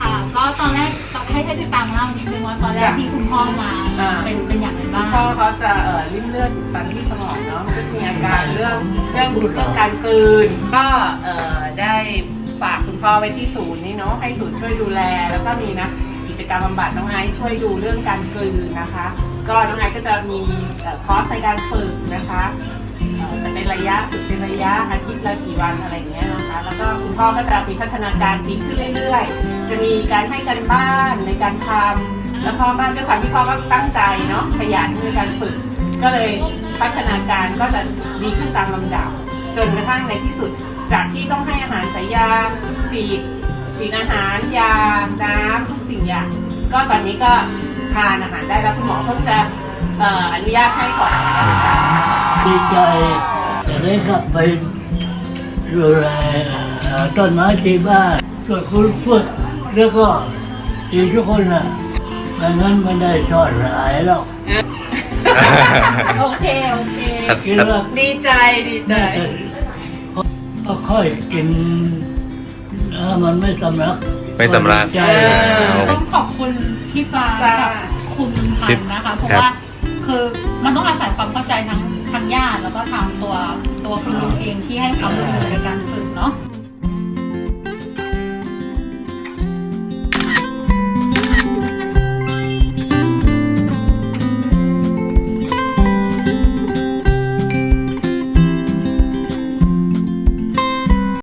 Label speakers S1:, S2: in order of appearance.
S1: ค่ะก็ตอนแรกให้ให้พี่ปังเล่านิดนึงว่าตอนแรกที่คุณพ่อมา
S2: อ่า
S1: เป็นเป็นอย่างไรบ้าง
S2: พ่อเขาจะเอ่อริ่มเลือดอุดตันที่สมองเนาะมันก็จะมีอาการเรื่องเรื่องเรื่องการกลืน ก็เอ่อได้ฝากคุณพ่อไว้ที่ศูนย์นี่เนาะให้ศูนย์ช่วยดูแล แล้วก็มีนะกิจกรรมบำบัดน้องไอซ์ช่วยดูเรื่องการกลืนนะคะ ก็น้องไอซ์ก็จะมีเอ่อคอร์สในการฝึกนะคะเอ่อจะเป็นระยะฝึกเป็นระยะอา ทิตย์ละกี่วันอะไรอย่างเงี้ยนะคะ แล้วก็คุณพ่อก็จะมีพัฒนาการดีขึ้นเรื่อยๆ จะมีการให้กันบ้านในการทำแล้วพ่อบ้านด้วยความที่พ่อก็ตั้งใจเนาะขยันในการฝึก ก็เลยพัฒนาการก็จะดีขึ้นตามลำดับ จนกระทั่งในที่สุด จากที่ต้องให้อาหารสายยางฟีดฟีดอาหารยา น้ำทุกสิ่งอย่าง ก็ตอนนี้ก็ทานอาหารได้แล้วคุณหมอเพิ่งจะอออนุญาตให้ก่อน
S3: ดีใจ จะได้กลับไปดูแลเอ่อต้นไม้ที่บ้านส่วนคุณฝึกแล้วก็ดีทุกคนนะไม่งั้นไม่ได้ทอดหายหรอก
S1: โอเค โอเค
S3: คิดว่า
S2: ดีใจดีใจ
S3: ก็ค่อยกินแล้วมันไม่สำลัก
S4: ไม่สำลัก
S3: ใจ
S1: ต้องขอบคุณพี่ปา
S2: จ้า
S1: กับคุณพันธุ์นะคะ เพราะว่าคือ มันต้องอาศัยความเข้าใจทั้งทางญาติแล้วก็ทางตัวตัวคุณลุงเองที่ให้ความร่วมมือในการฝึกเนาะ